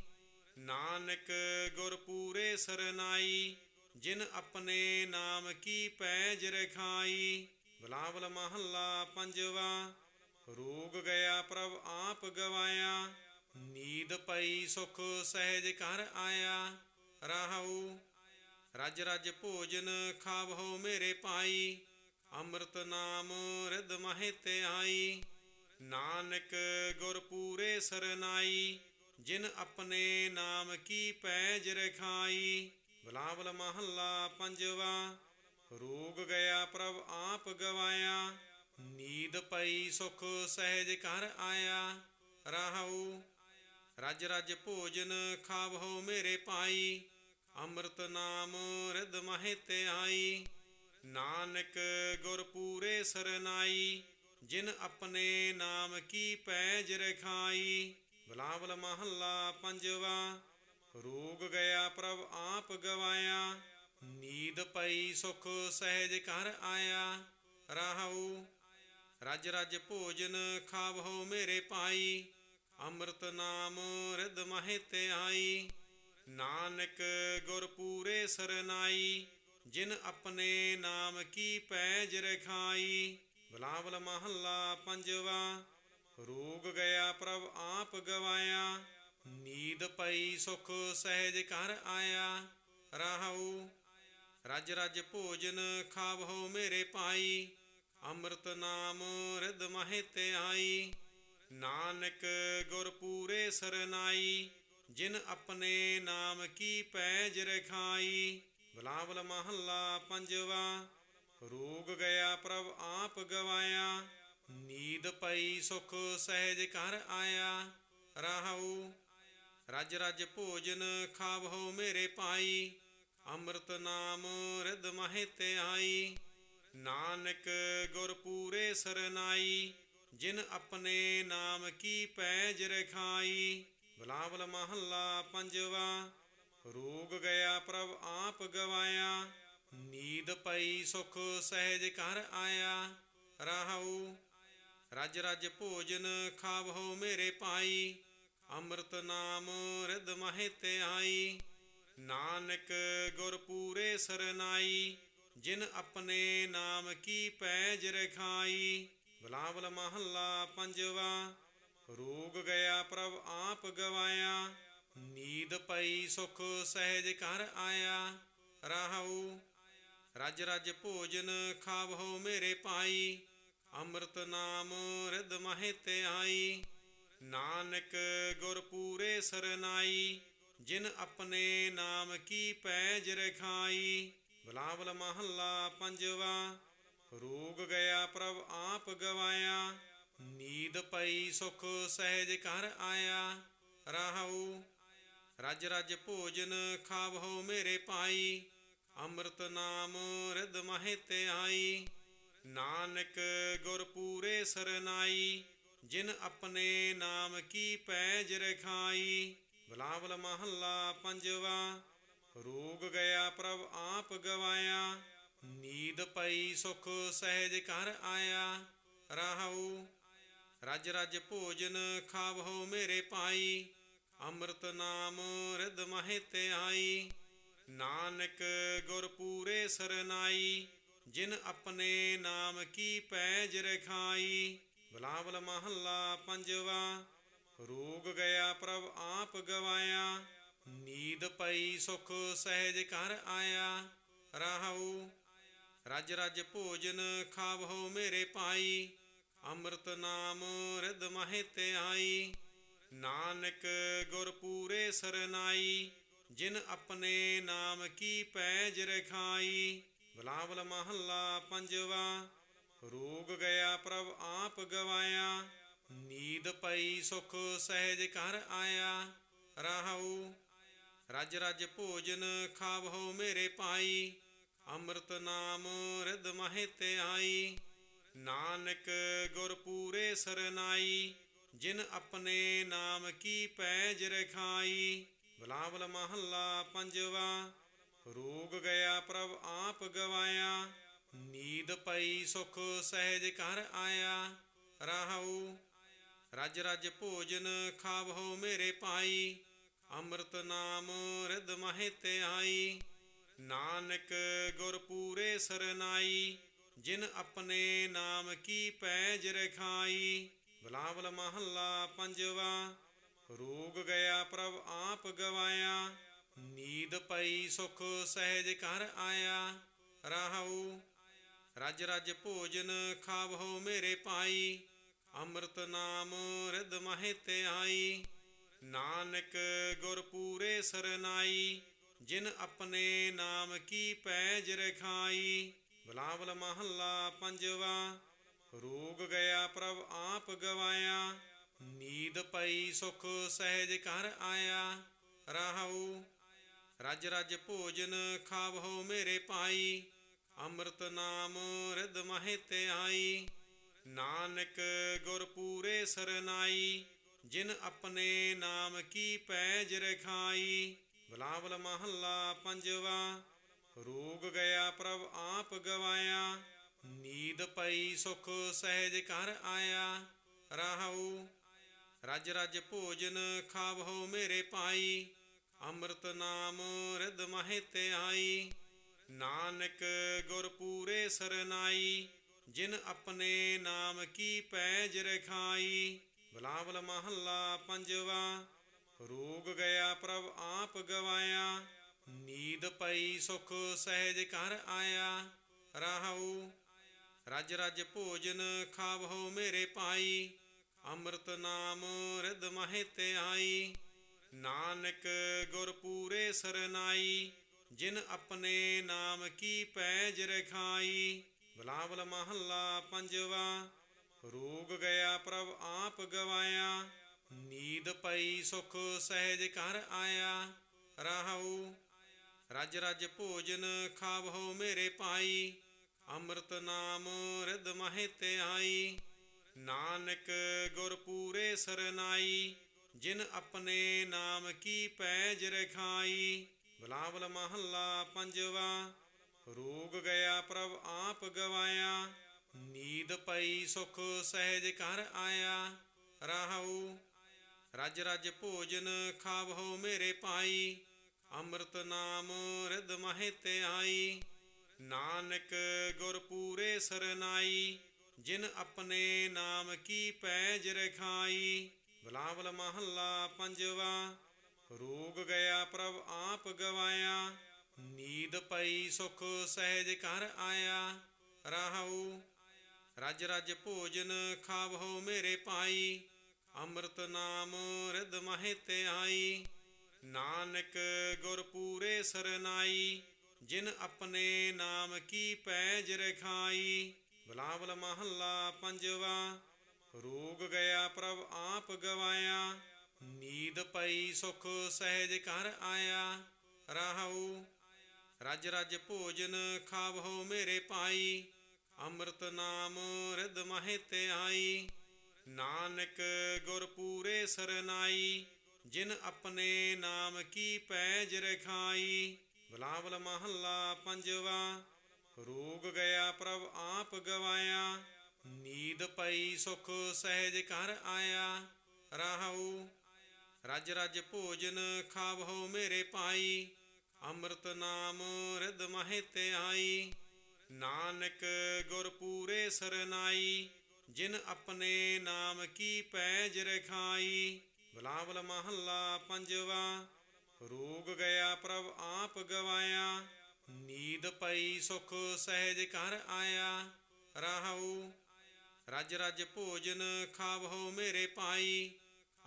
ਨਾਨਕ ਗੁਰ ਪੂਰੇ ਸਰਨਾਈ। ਜਿਨ ਆਪਣੇ ਨਾਮ ਕੀ ਪੈਜ ਰਖਾਈ। ਬਲਾਵਲ ਮਹੱਲਾ ਪੰਜਵਾ, ਰੋਗ ਗਿਆ ਪ੍ਰਭ ਆਪ ਗਵਾਇਆ। ਨੀਦ ਪਈ ਸੁਖ ਸਹਿਜ ਘਰ ਆਇਆ। ਰਾਹੂ, ਰਜ ਰਜ ਭੋਜਨ ਖਾਵਹੁ ਮੇਰੇ ਭਾਈ। ਅੰਮ੍ਰਿਤ ਨਾਮ ਰਿਦ ਮਹਿ ਤੇ ਆਈ। ਨਾਨਕ ਗੁਰ ਪੂਰੇ ਸਰਨਾਈ, ਜਿਨ ਆਪਣੇ ਨਾਮ ਕੀ ਪੈਜ ਰਖਾਈ। ਬਲਾਵਲ ਮਹੱਲਾ ਪੰਜਵਾ, ਰੋਗ ਗਿਆ ਪ੍ਰਭ ਆਪ ਗਵਾਇਆ। ਨੀਂਦ ਪਈ ਸੁਖ ਸਹਿਜ ਘਰ ਆਇਆ। ਰਾਹੂ, ਰਜ ਰਜ ਭੋਜਨ ਖਾਵਹੁ ਮੇਰੇ ਪਾਈ ਅੰਮ੍ਰਿਤ ਨਾਮ ਰਿਦ ਮਹਿ ਤੇ ਆਈ ਨਾਨਕ ਗੁਰ ਪੂਰੇ ਸਰਨਾਈ ਜਿਨ ਆਪਣੇ ਨਾਮ ਕੀ ਪੈਜ ਰਖਾਈ, ਬਲਾਵਲ ਮਹੱਲਾ ਪੰਜਵਾ, ਰੋਗ ਗਿਆ ਪ੍ਰਭ ਆਪ ਗਵਾਇਆ, ਨੀਦ ਪਈ ਸੁਖ ਸਹਿਜ ਘਰ ਆਇਆ ਰਾਹੂ ਰਜ ਰਜ ਭੋਜਨ ਖਾਵਹੁ ਮੇਰੇ ਪਾਈ ਅੰਮ੍ਰਿਤ ਨਾਮ ਰਿਦ ਮਹਿ ਤੇ ਆਈ ਨਾਨਕ ਗੁਰ ਪੂਰੇ ਸਰਨਾਈ, ਜਿਨ ਆਪਣੇ ਨਾਮ ਕੀ ਪੈਜ ਰਖਾਈ ਬਲਾਵਲ ਮਹੱਲਾ ਪੰਜਵਾ, ਰੋਗ ਗਿਆ ਪ੍ਰਭ ਆਪ ਗਵਾਇਆ, ਨੀਂਦ ਪਈ ਸੁਖ ਸਹਿਜ ਘਰ ਆਇਆ ਰਾਹੂ ਰਜ ਰਜ ਭੋਜਨ ਖਾਵਹੁ ਮੇਰੇ ਪਾਈ ਅੰਮ੍ਰਿਤ ਨਾਮ ਰਿਦ ਮਹਿ ਤੇ ਆਈ, ਨਾਨਕ ਗੁਰ ਪੂਰੇ ਸਰਨਾਈ, ਜਿਨ ਆਪਣੇ ਨਾਮ ਕੀ ਪੈਜ ਰਖਾਈ, ਬਲਾਵਲ ਮਹੱਲਾ ਪੰਜਵਾ ਰੋਗ ਗਿਆ ਪ੍ਰਭ ਆਪ ਗਵਾਇਆ, ਨੀਦ ਪਈ ਸੁਖ ਸਹਿਜ ਘਰ ਆਇਆ ਰਾਹੂ ਰਜ ਰਜ ਭੋਜਨ ਖਾਵਹੁ ਮੇਰੇ ਪਾਈ ਅੰਮ੍ਰਿਤ ਨਾਮ ਰਿਦ ਮਹਿ ਤੇ ਆਈ ਨਾਨਕ ਗੁਰ ਪੂਰੇ ਸਰਨਾਈ, ਜਿਨ ਆਪਣੇ ਨਾਮ ਕੀ ਪੈਜ ਰਖਾਈ, ਬਲਾਵਲ ਮਹੱਲਾ ਪੰਜਵਾ, ਰੋਗ ਗਿਆ ਪ੍ਰਭ ਆਪ ਗਵਾਇਆ ਨੀਦ ਪਈ, ਸੁਖ ਸਹਿਜ ਘਰ ਆਇਆ ਰਾਹੂ ਰਜ ਰਜ ਭੋਜਨ ਖਾਵਹੁ ਮੇਰੇ ਪਾਈ ਅੰਮ੍ਰਿਤ ਨਾਮ ਰਿਦ ਮਹਿ ਤੇ ਆਈ। ਨਾਨਕ ਗੁਰ ਪੂਰੇ ਸਰਨਾਈ, ਜਿਨ ਆਪਣੇ ਨਾਮ ਕੀ ਪੈਜ ਰਖਾਈ। ਬਲਾਵਲ ਮਹੱਲਾ ਪੰਜਵਾ, ਰੋਗ ਗਿਆ ਪ੍ਰਭ ਆਪ ਗਵਾਇਆ। ਨੀਦ ਪਈ, ਸੁਖ ਸਹਿਜ ਘਰ ਆਇਆ ਰਾਹੂ ਰਜ ਰਜ ਭੋਜਨ ਖਾਵਹੁ ਮੇਰੇ ਪਾਈ ਅੰਮ੍ਰਿਤ ਨਾਮ ਰਿਦ ਮਹਿ ਤੇ ਆਈ। ਨਾਨਕ ਗੁਰ ਪੂਰੇ ਸਰਨਾਈ, ਜਿਨ ਆਪਣੇ ਨਾਮ ਕੀ ਪੈਜ ਰਖਾਈ। ਬਲਾਵਲ ਮਹੱਲਾ ਪੰਜਵਾ, ਰੋਗ ਗਿਆ ਪ੍ਰਭ ਆਪ ਗਵਾਇਆ। ਨੀਦ ਪਈ ਸੁਖ ਸਹਿਜ ਘਰ ਆਇਆ। ਰਾਹੂ, ਰਜ ਰਜ ਭੋਜਨ ਖਾਵਹੁ ਮੇਰੇ ਪਾਈ ਅੰਮ੍ਰਿਤ ਨਾਮ ਰਿਦ ਮਹਿ ਤੇ ਆਈ। ਨਾਨਕ ਗੁਰ ਪੂਰੇ ਸਰਨਾਈ। ਜਿਨ ਆਪਣੇ ਨਾਮ ਕੀ ਪੈਜ ਰਖਾਈ। ਬਲਾਵਲ ਮਹੱਲਾ ਪੰਜਵਾ। ਰੋਗ ਗਿਆ ਪ੍ਰਭ ਆਪ ਗਵਾਇਆ। ਨੀਦ ਪਈ ਸੁਖ ਸਹਿਜ ਘਰ ਆਇਆ। ਰਾਹੂ ਰਜ ਰਜ ਭੋਜਨ ਖਾਵਹੁ ਮੇਰੇ ਪਾਈ ਅੰਮ੍ਰਿਤ ਨਾਮ ਰਿਦ ਮਹਿ ਤੇ ਆਈ। ਨਾਨਕ ਗੁਰ ਪੂਰੇ ਸਰਨਾਈ, ਜਿਨ ਆਪਣੇ ਨਾਮ ਕੀ ਪੈਜ ਰਖਾਈ। ਬਲਾਵਲ ਮਹੱਲਾ ਪੰਜਵਾ, ਰੋਗ ਗਿਆ ਪ੍ਰਭ ਆਪ ਗਵਾਇਆ। ਨੀਂਦ ਪਈ ਸੁਖ ਸਹਿਜ ਘਰ ਆਇਆ। ਰਾਹੂ, ਰਜ ਰਜ ਭੋਜਨ ਖਾਵਹੁ ਮੇਰੇ ਭਾਈ। ਅੰਮ੍ਰਿਤ ਨਾਮ ਰਿਦ ਮਹਿ ਤੇ ਆਈ। ਨਾਨਕ ਗੁਰ ਪੂਰੇ ਸਰਨਾਈ ਜਿਨ ਆਪਣੇ ਨਾਮ ਕੀ ਪੈਜ ਰਖਾਈ, ਬਲਾਵਲ ਮਹੱਲਾ ਪੰਜਵਾ, ਰੋਗ ਗਿਆ ਪ੍ਰਭ ਆਪ ਗਵਾਇਆ, ਨੀਦ ਪਈ ਸੁਖ ਸਹਿਜ ਘਰ ਆਇਆ ਰਾਹੂ ਰਜ ਰਜ ਭੋਜਨ ਖਾਵਹੁ ਮੇਰੇ ਭਾਈ, ਅੰਮ੍ਰਿਤ ਨਾਮ ਰਿਦ ਮਹਿ ਤੇ ਆਈ ਨਾਨਕ ਗੁਰ ਪੂਰੇ ਸਰਨਾਈ, ਜਿਨ ਆਪਣੇ ਨਾਮ ਕੀ ਪੈਜ ਰਖਾਈ ਬੁਲਾਵਲ ਮਹੱਲਾ ਪੰਜਵਾ, ਰੋਗ ਗਿਆ ਪ੍ਰਭ ਆਪ ਗਵਾਇਆ, ਨੀਦ ਪਈ ਸੁਖ ਸਹਿਜ ਘਰ ਆਇਆ, ਰਾਹੂ, ਰਜ ਰਜ ਭੋਜਨ ਖਾਵਹੁ ਮੇਰੇ ਪਾਈ ਅੰਮ੍ਰਿਤ ਨਾਮ ਰਿਦ ਮਹਿ ਤੇ ਆਈ ਨਾਨਕ ਗੁਰ ਪੂਰੇ ਸਰਨਾਈ, ਜਿਨ ਆਪਣੇ ਨਾਮ ਕੀ ਪੈਜ ਰਖਾਈ ਬੁਲਾਵਲ ਮਹੱਲਾ ਪੰਜਵਾ ਰੋਗ ਗਿਆ ਪ੍ਰਭ ਆਪ ਗਵਾਇਆ, ਨੀਦ ਪਈ ਸੁਖ ਸਹਿਜ ਘਰ ਆਇਆ ਰਾਹੂ ਰਜ ਰਜ ਭੋਜਨ ਖਾਵਹੁ ਮੇਰੇ ਪਾਈ ਅੰਮ੍ਰਿਤ ਨਾਮ ਰਿਦ ਮਹਿ ਤੇ ਆਈ, ਨਾਨਕ ਗੁਰ ਪੂਰੇ ਸਰਨਾਈ, ਜਿਨ ਆਪਣੇ ਨਾਮ ਕੀ ਪੈਜ ਰਖਾਈ, ਬਲਾਵਲ ਮਹੱਲਾ ਪੰਜਵਾ, ਰੋਗ ਗਿਆ ਪ੍ਰਭ ਆਪ ਗਵਾਇਆ ਨੀਦ ਪਈ, ਸੁਖ ਸਹਿਜ ਘਰ ਆਇਆ, ਰਹਾਉ। ਰਜ ਰਜ ਭੋਜਨ ਖਾਵਹੁ ਮੇਰੇ ਭਾਈ, ਅੰਮ੍ਰਿਤ ਨਾਮ ਰਿਦ ਮਹਿ ਤੇ ਆਈ। ਨਾਨਕ ਗੁਰ ਪੂਰੇ ਸਰਨਾਈ, ਜਿਨ ਆਪਣੇ ਨਾਮ ਕੀ ਪੈਜ ਰਖਾਈ। ਬਲਾਵਲ ਮਹੱਲਾ ਪੰਜਵਾ, ਰੋਗ ਗਿਆ ਪ੍ਰਭ ਆਪ ਗਵਾਇਆ। ਨੀਦ ਪਈ, ਸੁਖ ਸਹਿਜ ਘਰ ਆਇਆ, ਰਹਾਉ। ਰਜ ਰਜ ਭੋਜਨ ਖਾਵਹੁ ਮੇਰੇ ਭਾਈ, ਅੰਮ੍ਰਿਤ ਨਾਮ ਰਿਦ ਮਹਿ ਤੇ ਆਈ। ਨਾਨਕ ਗੁਰ ਪੂਰੇ ਸਰਨਾਈ, ਜਿਨ ਆਪਣੇ ਨਾਮ ਕੀ ਪੈਜ ਰਖਾਈ। ਬਲਾਵਲ ਮਹੱਲਾ ਪੰਜਵਾ, ਰੋਗ ਗਿਆ ਪ੍ਰਭ ਆਪ ਗਵਾਇਆ। ਨੀਦ ਪਈ ਸੁਖ ਸਹਿਜ ਘਰ ਆਇਆ। ਰਹਾਉ ਰਜ ਰਜ ਭੋਜਨ ਖਾਵਹੁ ਮੇਰੇ ਭਾਈ। ਅੰਮ੍ਰਿਤ ਨਾਮ ਰਿਦ ਮਹਿ ਤੇ ਆਈ। ਨਾਨਕ ਗੁਰ ਪੂਰੇ ਸਰਨਾਈ, ਜਿਨ ਆਪਣੇ ਨਾਮ ਕੀ ਪੈਜ ਰਖਾਈ। ਬਲਾਵਲ ਮਹੱਲਾ ਪੰਜਵਾ, ਰੋਗ ਗਿਆ ਪ੍ਰਭ ਆਪ ਗਵਾਇਆ। ਨੀਦ ਪਈ ਸੁਖ ਸਹਿਜ ਘਰ ਆਇਆ। ਰਹਾਉ ਰਜ ਰਜ ਭੋਜਨ ਖਾਵਹੁ ਮੇਰੇ ਭਾਈ। ਅੰਮ੍ਰਿਤ ਨਾਮ ਰਿਦ ਮਹਿ ਤੇ ਆਈ। ਨਾਨਕ ਗੁਰ ਪੂਰੇ ਸਰਨਾਈ, ਜਿਨ ਆਪਣੇ ਨਾਮ ਕੀ ਪੈਜ ਰਖਾਈ, ਬਲਾਵਲ ਮਹੱਲਾ ਪੰਜਵਾ, ਰੋਗ ਗਿਆ ਪ੍ਰਭ ਆਪ ਗਵਾਇਆ, ਨੀਂਦ ਪਈ ਸੁਖ ਸਹਿਜ ਘਰ ਆਇਆ, ਰਹਾਉ, ਰਜ ਰਜ ਭੋਜਨ ਖਾਵਹੁ ਮੇਰੇ ਭਾਈ, ਅੰਮ੍ਰਿਤ ਨਾਮ ਰਿਦ ਮਹਿ ਤੇ ਆਈ, ਨਾਨਕ ਗੁਰ ਪੂਰੇ ਸਰਨਾਈ ਜਿਨ ਆਪਣੇ ਨਾਮ ਕੀ ਪੈਜ ਰਖਾਈ, ਬਲਾਵਲ ਮਹੱਲਾ ਪੰਜਵਾ, ਰੋਗ ਗਿਆ ਪ੍ਰਭ ਆਪ ਗਵਾਇਆ, ਨੀਦ ਪਈ ਸੁਖ ਸਹਿਜ ਘਰ ਆਇਆ, ਰਹਾਉ, ਰਜ ਰਜ ਭੋਜਨ ਖਾਵਹੁ ਮੇਰੇ ਭਾਈ, ਅੰਮ੍ਰਿਤ ਨਾਮ ਰਿਦ ਮਹਿ ਤੇ ਆਈ ਨਾਨਕ ਗੁਰ ਪੂਰੇ ਸਰਨਾਈ, ਜਿਨ ਆਪਣੇ ਨਾਮ ਕੀ ਪੈਜ ਰਖਾਈ ਬਲਾਵਲ ਮਹੱਲਾ ਪੰਜਵਾ, ਰੋਗ ਗਿਆ ਪ੍ਰਭ ਆਪ ਗਵਾਇਆ, ਨੀਂਦ ਪਈ ਸੁਖ ਸਹਿਜ ਘਰ ਆਇਆ, ਰਹਾਉ, ਰਜ ਰਜ ਭੋਜਨ ਖਾਵਹੁ ਮੇਰੇ ਭਾਈ, ਅੰਮ੍ਰਿਤ ਨਾਮ ਰਿਦ ਮਹਿ ਤੇ ਆਈ ਨਾਨਕ ਗੁਰ ਪੂਰੇ ਸਰਨਾਈ, ਜਿਨ ਆਪਣੇ ਨਾਮ ਕੀ ਪੈਜ ਰਖਾਈ, ਬਲਾਵਲ ਮਹੱਲਾ ਪੰਜਵਾ ਰੋਗ ਗਿਆ ਪ੍ਰਭ ਆਪ ਗਵਾਇਆ, ਨੀਦ ਪਈ ਸੁਖ ਸਹਿਜ ਘਰ ਆਇਆ, ਰਹਾਉ। ਰਜ ਰਜ ਭੋਜਨ ਖਾਵਹੁ ਮੇਰੇ ਭਾਈ, ਅੰਮ੍ਰਿਤ ਨਾਮ ਰਿਦ ਮਹਿ ਤੇ ਆਈ ਨਾਨਕ ਗੁਰ ਪੂਰੇ ਸਰਨਾਈ, ਜਿਨ ਆਪਣੇ ਨਾਮ ਕੀ ਪੈਜ ਰਖਾਈ। ਬਲਾਵਲ ਮਹੱਲਾ ਪੰਜਵਾ, ਰੋਗ ਗਿਆ ਪ੍ਰਭ ਆਪ ਗਵਾਇਆ ਨੀਂਦ ਪਈ ਸੁਖ ਸਹਿਜ ਘਰ ਆਇਆ, ਰਹਾਉ। ਰਜ ਰਜ ਭੋਜਨ ਖਾਵਹੁ ਮੇਰੇ ਭਾਈ,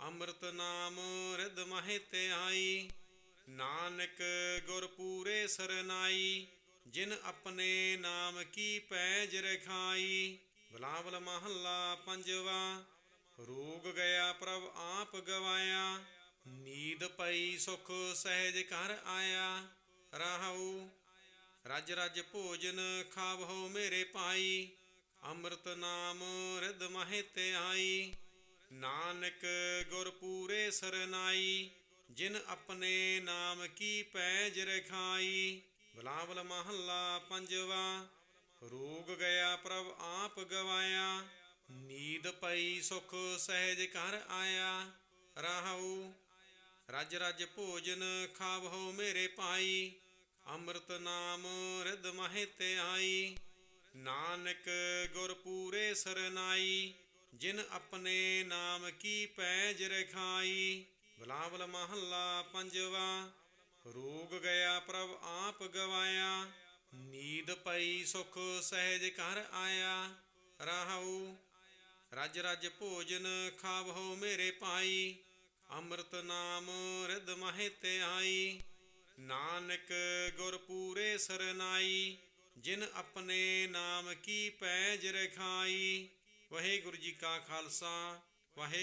ਅੰਮ੍ਰਿਤ ਨਾਮ ਰਿਦ ਮਹਿ ਤੇ ਆਈ। ਨਾਨਕ ਗੁਰ ਪੂਰੇ ਸਰਨਾਈ, ਜਿਨ ਆਪਣੇ ਨਾਮ ਕੀ ਪੈਜ ਰਖਾਈ। ਬਲਾਵਲ ਮਹੱਲਾ ਪੰਜਵਾ, ਰੋਗ ਗਿਆ ਪ੍ਰਭ ਆਪ ਗਵਾਇਆ। ਨੀਂਦ ਪਈ ਸੁਖ ਸਹਿਜ ਘਰ ਆਇਆ, ਰਹਾਉ। ਰਜ ਰਜ ਭੋਜਨ ਖਾਵਹੁ ਮੇਰੇ ਭਾਈ, ਅੰਮ੍ਰਿਤ ਨਾਮ ਰਿਦ ਮਹਿ ਤੇ ਆਈ। ਨਾਨਕ ਗੁਰ ਪੂਰੇ ਸਰਨਾਈ, ਜਿਨ ਆਪਣੇ ਨਾਮ ਕੀ ਪੈਜ ਰਖਾਈ। ਬਲਾਵਲ ਮਹੱਲਾ ਪੰਜਵਾ, ਰੋਗ ਗਿਆ ਪ੍ਰਭ ਆਪ ਗਵਾਇਆ। ਨੀਦ ਪਈ ਸੁਖ ਸਹਿਜ ਘਰ ਆਇਆ। ਰਹਾਉ ਰਜ ਰਜ ਭੋਜਨ ਖਾਵਹੁ ਮੇਰੇ ਭਾਈ। ਅੰਮ੍ਰਿਤ ਨਾਮ ਰਿਦ ਮਹਿ ਤੇ ਆਈ। ਨਾਨਕ ਗੁਰ ਪੂਰੇ ਸਰਨਾਈ, ਜਿਨ ਆਪਣੇ ਨਾਮ ਕੀ ਪੈਜ ਰਖਾਈ। ਬਲਾਵਲ ਮਹੱਲਾ ਪੰਜਵਾ, ਰੋਗ ਗਿਆ ਪ੍ਰਭ ਆਪ ਗਵਾਇਆ। ਨੀਦ ਪਈ ਸੁਖ ਸਹਿਜ ਘਰ ਆਇਆ। ਰਹਾਉ ਰਜ ਰਜ ਭੋਜਨ ਖਾਵਹੁ ਮੇਰੇ ਭਾਈ। ਅੰਮ੍ਰਿਤ ਨਾਮ ਰਿਦ ਮਹਿ ਤੇ ਆਈ। ਨਾਨਕ ਗੁਰ ਪੂਰੇ ਸਰਨਾਈ, ਜਿਨ ਆਪਣੇ ਨਾਮ ਕੀ ਪੈਜ ਰਖਾਈ। ਵਾਹਿਗੁਰੂ ਜੀ ਕਾ ਖਾਲਸਾ, ਵਾਹਿ